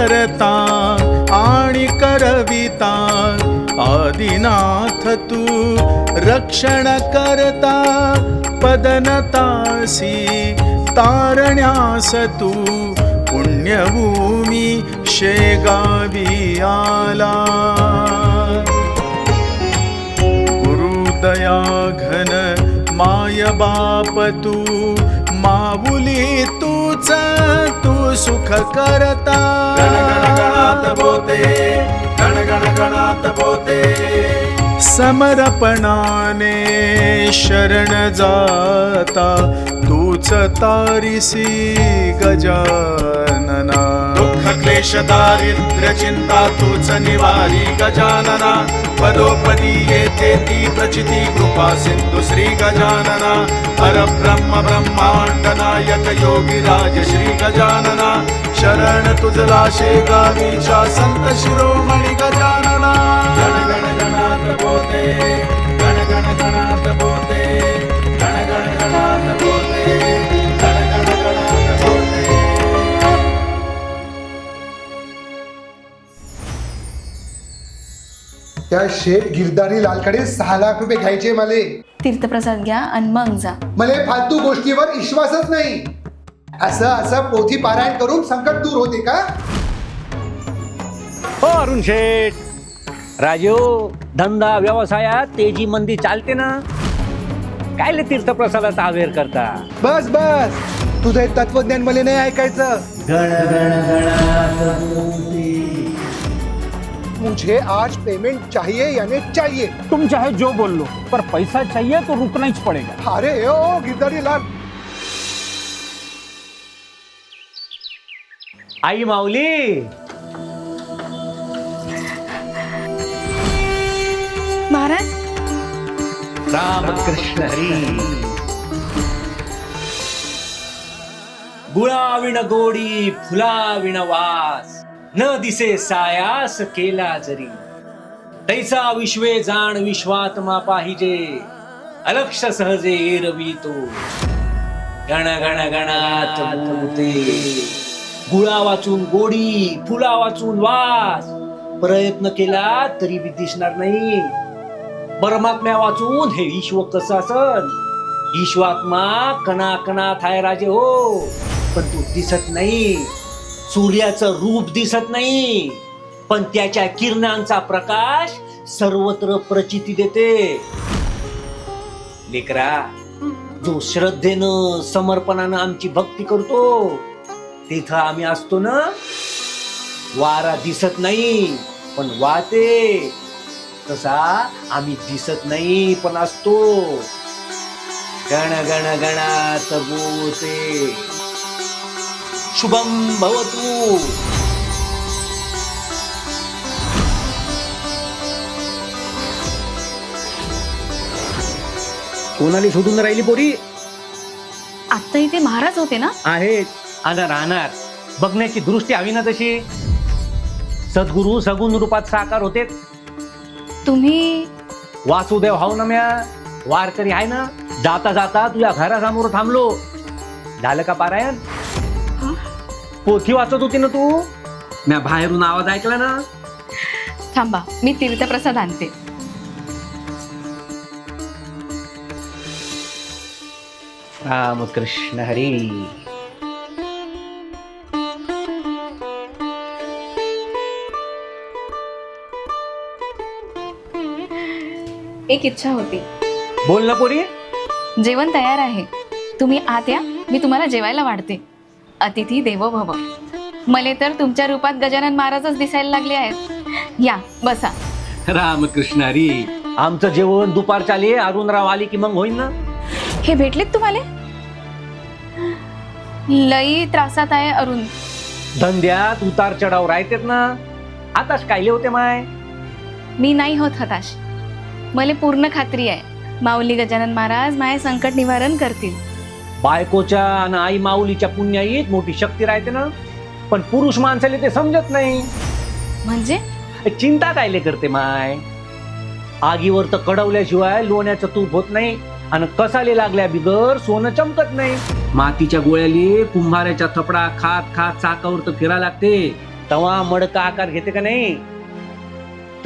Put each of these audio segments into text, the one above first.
करता आणि करविता आदिनाथ तू रक्षण करता पदनतासी तारण्यास तू पुण्यभूमी शेगावी आला गुरुदया घन माय बाप तू माऊली तूच तू सुख करता. गणगणात बोते गणगणगणात बोते. समर्पणाने शरण जाता. तूच तारिसी दुःख क्लेश दारिद्र्य चिंता तूच निवारी गजानना. पदोपदी येते ती प्रचिती कृपा सिंधु श्री गजानना. परब्रह्म ब्रह्मांड नायक योगी राज श्री गजानना. शरण तुझला शेगावीच्या संत शिरोमणी गजानना. गण गण गणात त्या शेठ गिरधारी लालकडे सहा लाख रुपये घ्यायचे मले. तीर्थप्रसाद घ्या आणि मग जा. मले फालतू गोष्टीवर विश्वासच नाही. असं असं पोथी पारायण करून संकट दूर होते का? हो अरुण शेठ. राजू धंदा व्यवसायात तेजी मंदी चालते ना? काय ले तीर्थप्रसादाचा आवेर करता? बस बस. तुझं हे तत्वज्ञान मला नाही ऐकायचं. मुझे आज पेमेंट चाहिए यानी चाहिए? तुम चाहे जो बोल लो पर पैसा चाहिए तो रुकना ही पड़ेगा। अरे ओ गिरधारी लाल। आई माउली महाराज। रामकृष्ण हरी। गुळाविण गोडी फुलाविण वास। न दिसे सायास केला जरी. तैसा विश्वे जाण विश्वात्मा पाहिजे. अलक्ष सहजे एरवी तो. गण गण गणात भूते. गुळा वाचून गोडी फुला वाचून वास. प्रयत्न केला तरी बी दिसणार नाही. परमात्म्या वाचून हे ईश्व कसं असन ईश्वात्मा कणा कणा थाय राजे हो. पण तू दिसत नाही. सूर्याचं रूप दिसत नाही. पण त्याच्या किरणांचा प्रकाश सर्वत्र प्रचिती देते. लेकरा जो श्रद्धेनं समर्पणानं आमची भक्ती करतो तिथं आम्ही असतो ना वारा दिसत नाही पण वाहते. तसा आम्ही दिसत नाही पण असतो. गण गण गणात बोते शुभम भवतु। कोणाला शोधून राहिली पोरी. आत्ता इथे महाराज होते ना? आहेत आणि राहणार. बघण्याची दृष्टी हवी ना तशी. सद्गुरू सगुण रूपात साकार होते. तुम्ही वासुदेव हाव ना म्या. वारकरी आहे ना. जाता जाता तुझ्या घरासमोर थांबलो. झालं का पारायण? पोथी वाचत होती ना तू? म्या बाहेरून आवाज ऐकला ना. थांबा मी तीर्थप्रसाद आणते. रामकृष्ण हरी. एक इच्छा होती. बोल ना पोरी. जेवण तयार आहे. तुम्ही आत या मी तुम्हाला जेवायला वाढते. अतिथी देवो भव मले तर तुमच्या रूपात गजानन महाराजच दिसायला लागले आहेत. या बसा. रामकृष्ण हरी. आमचं जेवण दुपारच्या आली अरुणराव आली की मग होईन ना? हे भेटलेत तुम्हाला? लई त्रासात आहे अरुण. धंद्यात उतार चढाव राहतेत ना? आताच कायले होते माय? मी नाही होत हताश. मला पूर्ण खात्री आहे. माऊली गजानन महाराज माये संकट निवारण करतील. बायकोच्या आणि आई माऊलीच्या पुण्याईत मोठी शक्ती राहते ना. पण पुरुष माणसाला ते समजत नाही. म्हणजे? चिंता कायले करते माय? आगीवर तर कडवल्याशिवाय लोण्याचं तूप होत नाही आणि कसाले लागल्या बिगर सोनं चमकत नाही. मातीच्या गोळ्याली कुंभाऱ्याच्या थपडा खात खात चाकावर तर फिरा लागते. तेव्हा मडका आकार घेते का नाही?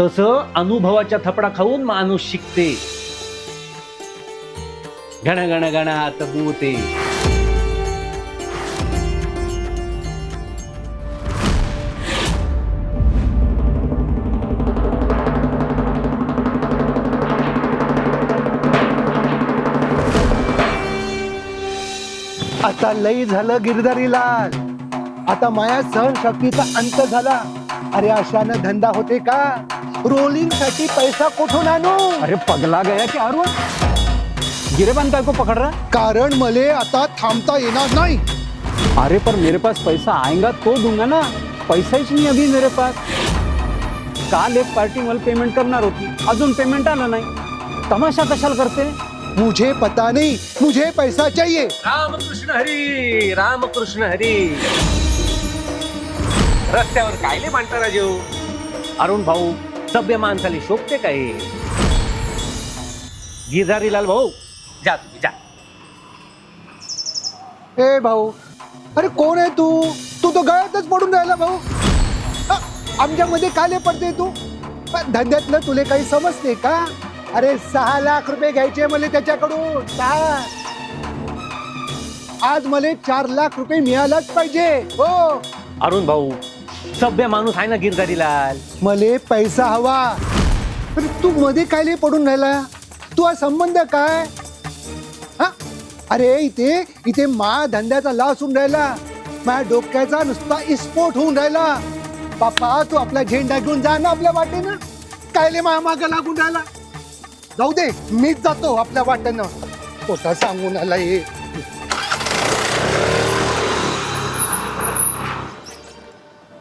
तस अनुभवाच्या थपडा खाऊन माणूस शिकते. गण गण गणात बोते. आता लई झालं गिरधारी लाल. आता माया सहनशक्तीचा अंत झाला. अरे अशानं धंदा होते का? रोलिंगसाठी पैसा कुठून आणू? अरे पगला गया क्या अरुण गिरेबान काय को पकड़ रहा है? कारण मले आता थांबता येणार नाही. अरे पर मेरे पास पैसा आएगा तो दूँगा ना. पैसा ही नहीं अभी मेरे पास. काल एक पार्टी मला पेमेंट करणार होती अजून पेमेंट आलं नाही. तमाशा कशाला करते? मुझे पता नहीं. मुझे पैसा चाहिए. रामकृष्ण हरी रामकृष्ण हरी. रस्त्यावर कायले मांडता राजू अरुण भाऊ सभ्य माणसाला शोभते काय गिरधारी लाल भाऊ जा तुम्ही जा. ए भाऊ. अरे कोण आहे तू? तू तो गळ्यातच पडून राहिला भाऊ. अ, आमच्यामध्ये काले पडते तू. अ, धंद्यातलं तुले काही समजते का? अरे सहा लाख रुपये घ्यायचे मला त्याच्याकडून. सहा आज मला चार लाख रुपये मिळालाच पाहिजे. हो. अरुण भाऊ सभ्य माणूस आहे ना गिरधारी लाल मले पैसा हवा. अरे तू मध्ये कायले पडून राहिला? तू हा संबंध काय? अरे इथे इथे मा धंद्याचा लास होऊन राहिला. माझ्या डोक्याचा नुसता इस्फोट होऊन राहिला. बाप्पा तू आपला झेंडा घेऊन जा ना आपल्या वाटेनं. कायले माया मागं लागून राहिला? जाऊ दे मीच जातो आपल्या वाटेनं. कोटा सांगून आला हे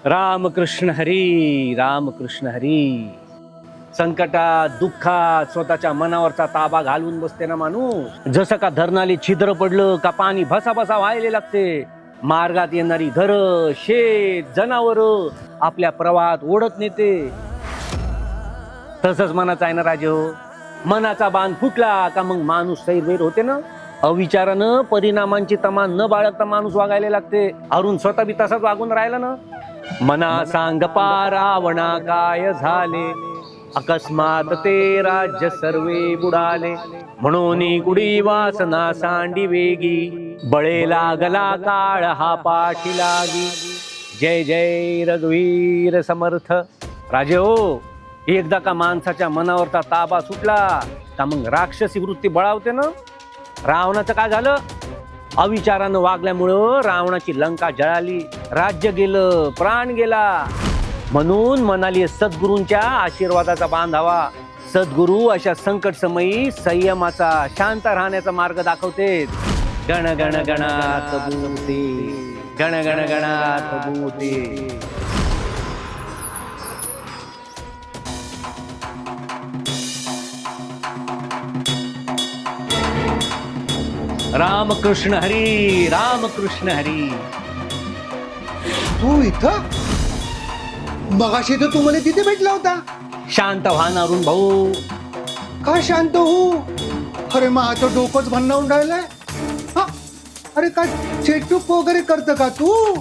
रामकृष्ण हरी रामकृष्ण हरी. संकटात दुःखात स्वतःच्या मनावरचा ताबा घालून बसते ना माणूस. जसं का धरणाली छिद्र पडलं का पाणी भसा भसा व्हायला लागते. मार्गात येणारी घर शेत जनावर आपल्या प्रवाहात ओढत नेते. तसंच मनाचा आहे ना राजो हो. मनाचा बांध फुटला का मग माणूस सैरवैर होते ना? अविचारानं परिणामांची तमान न बाळगता माणूस वागायला लागते. अरुण स्वतः बी तसाच वागून राहिला ना? मना सांग पारावणा काय झाले? अकस्मात ते राज्य सर्वे बुडाले. म्हणून गुढी वासना सांडी वेगी. बळे लागला काळ हा पाठी लागी. जय जय रघुवीर समर्थ. राजे हो एकदा का माणसाच्या मनावरचा ताबा सुटला का मग राक्षसी वृत्ती बळावते ना? रावणाचं काय झालं? अविचारानं वागल्यामुळं रावणाची लंका जळाली. राज्य गेलं प्राण गेला. म्हणून म्हणाली सद्गुरूंच्या आशीर्वादाचा बांधावा. सद्गुरू अशा संकट समयी संयमाचा शांत राहण्याचा मार्ग दाखवते. गण गण गणात गण गण गणात भूते रामकृष्ण हरी रामकृष्ण हरी. तू इथं? मगाशी तर तू मला तिथे भेटला होता. शांत व्हा ना अरुण भाऊ. का शांत हो? अरे मग आता डोकंच भन्नावून राहिलंय. हा? अरे का चेटूक वगैरे करत का तू?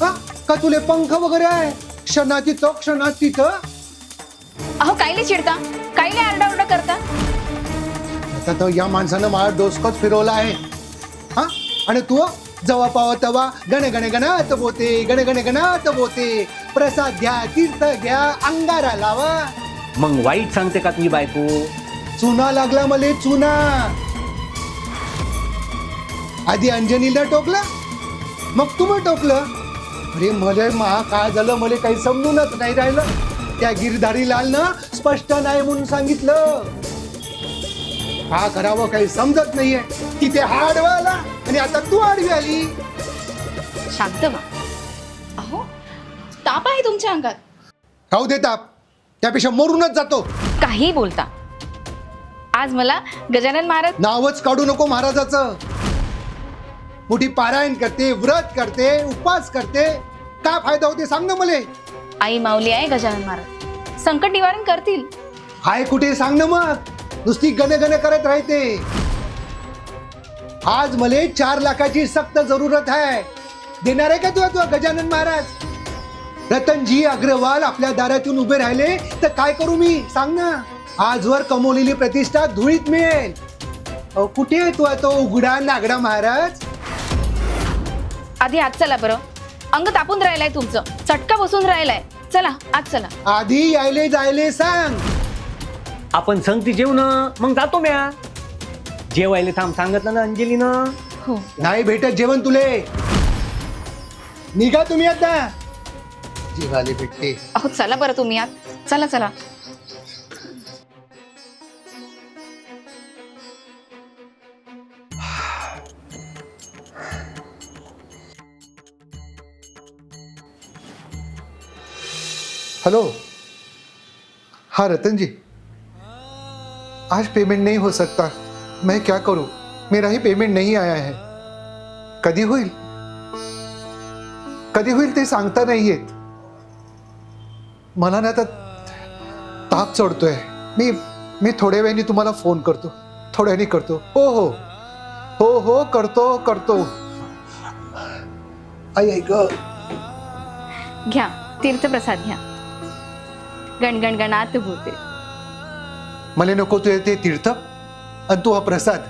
हा? का तुले पंख वगैरे आहे? क्षणात तिथं क्षणात तिथं अहो कायले चिडता? कायले आरडाओरडा करता? आता तर या माणसानं माझा डोसकच फिरवला आहे. हा आणि तू जवा पाव तवा गण गण गणात बोते गण गण गणात बोते. प्रसाद घ्या तीर्थ घ्या अंगारा लावा. मग वाईट सांगते का तुझी बायको? चुना लागला मले चुना. आधी अंजनीला टोकलं मग तुम्ही टोकलं. अरे मले महा काय झालं मले काही समजूनच नाही राहिलं. त्या गिरधारी लालनं स्पष्ट नाही म्हणून सांगितलं. हा करावं काही समजत नाहीये. तिथे हा आडवा आला आणि आता तू आडवी आली. शांत व्हा आहे तुमच्या अंगात? राहू दे ताप. त्यापेक्षा मरूनच जातो. काही बोलता. आज मला गजानन महाराज नावच काढू नको महाराजाचं. मोठी पारायण करते व्रत करते उपवास करते. काय फायदा होते सांग ना मले. आई माऊली आहे गजानन महाराज. संकट निवारण करतील. हाय कुठे सांग ना मग. नुसती गण गण करत राहते. आज मले चार लाखाची सक्त जरूरत आहे देणार आहे का तुला तुझा गजानन महाराज? रतनजी अग्रवाल आपल्या दारात येऊन उभे राहिले. तर काय करू मी? सांग ना. आजवर कमवलेली प्रतिष्ठा धुळीत मिळेल. अहो, कुठे आहे तू तो उघडा नागडा महाराज? आधी आत चला बरं. अंग तापून राहिलाय तुमचं. चटका बसून राहिलाय. चला आत चला. आधी यायले जायले सांग. आपण संगती जेवण मग जातो म्या. जेवायला थांब सांगितलं ना अंजलीनं. हो. नाही भेटत जेवण तुले. निघा तुम्ही आता. जेवाले भेटते अहो चला बरं तुम्ही आत चला चला. हेलो हाँ रतन जी। आज पेमेंट नहीं हो सकता। मैं क्या करूं? मेरा ही पेमेंट नहीं आया है। कधी होईल? कधी होईल ते सांगता नाही येत मला ना आता ताप चढतोय. मी मी थोड्या वेळाने तुम्हाला फोन करतो. थोड्याने करतो. हो हो. हो हो करतो करतो. आई ग. घ्या तीर्थप्रसाद घ्या. गणगण गणात भूते. मला नको ते ते तीर्थ आणि तू हा प्रसाद.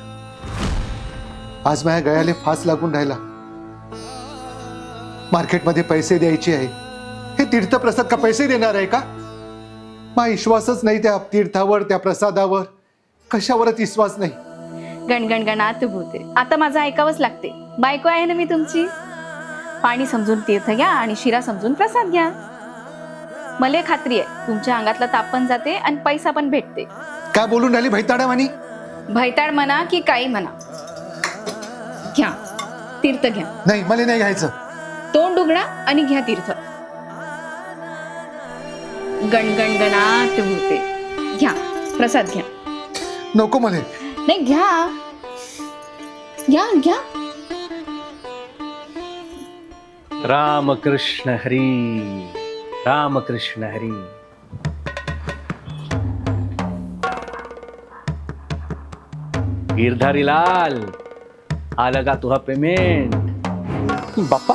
आज माझ्या गळ्याले फास लागून राहिला. मार्केटमध्ये पैसे द्यायचे आहे. हे तीर्थप्रसाद का पैसे देणार आहे का? मा विश्वासच नाही त्या तीर्थावर त्या प्रसादावर. कशावरच विश्वास नाही? गणगण गणात भूते. आता माझं ऐकावंच लागते. बायको आहे ना मी तुमची? पाणी समजून तीर्थ घ्या आणि शिरा समजून प्रसाद घ्या. मले खात्री आहे तुमच्या अंगातला ताप पण जाते आणि पैसा पण भेटते. काय बोलून राहिली भैताडा मानी भैताड म्हणा की काही म्हणा? घ्या. तीर्थ घ्या. नाही मला नाही घ्यायचं. तोंड उघडा आणि घ्या तीर्थ. गणगण गणात भूते। घ्या प्रसाद घ्या। नको मला नाही घ्या। घ्या घ्या। रामकृष्ण हरी रामकृष्ण हरी। गिरधारी लाल आलं का तुहा पेमेंट बाप्पा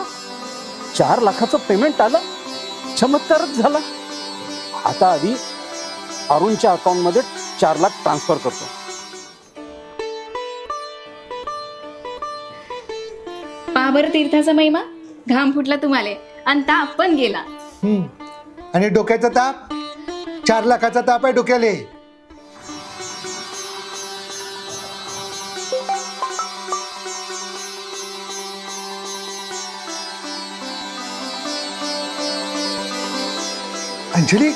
चार लाखाचं पेमेंट आलं? चमत्कारच झाला. आता आधी अरुणच्या अकाउंटमध्ये चार लाख ट्रान्सफर करतो. पहा बरं तीर्थाचा महिमा. घाम फुटला तुम्हाला. आणि ताप पण गेला. हम्म. आणि डोक्याचा ताप? चार लाखाचा ताप आहे डोक्याले. अंजली?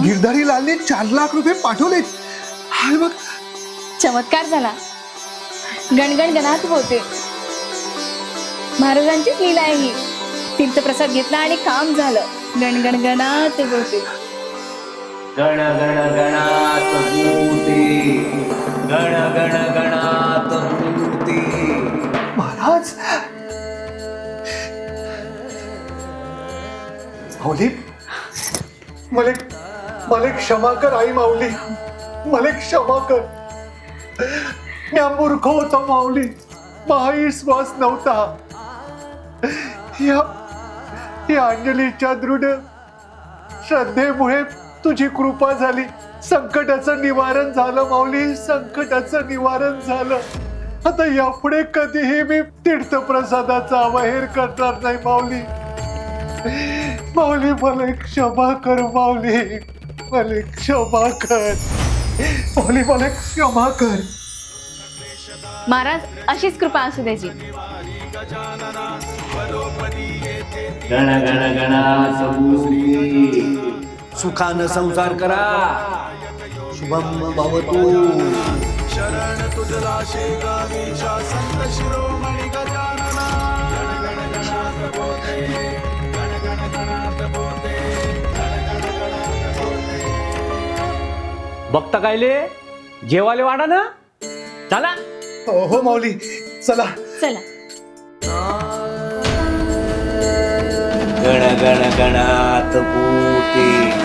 गिरधारी लालने चार लाख रुपये पाठवलेत. हाय बघ चमत्कार झाला. गणगण गणात होते. महाराजांचीच लीला आहे ही. तीर्थप्रसाद घेतला आणि काम झालं. गणगण गणात होते. गण गण गणात भूते गण गण गणात भूते महाराज! माऊली मला मला क्षमा कर आई माऊली. मला क्षमा कर. मी मूर्ख होतो माऊली. माही श्वास नव्हता. या या अंजलीच्या दृढ श्रद्धेमुळे तुझी कृपा झाली. संकटाचं निवारण झालं माऊली. संकटाचं निवारण झालं. आता यापुढे कधीही मी तीर्थप्रसादाचा अवहेर करणार नाही माऊली. माऊली मला क्षमा कर माऊली. कर माऊली मला क्षमा कर महाराज अशीच कृपा असू गण गण सुखानं संसार करा। शुभम भवतु। शरण तुझला शेगावीशा संत शिरोमणी गजानना। बघता कायले जेवाले वाडा ना. चला. हो हो माऊली. चला. चला. गण गण गणात भूते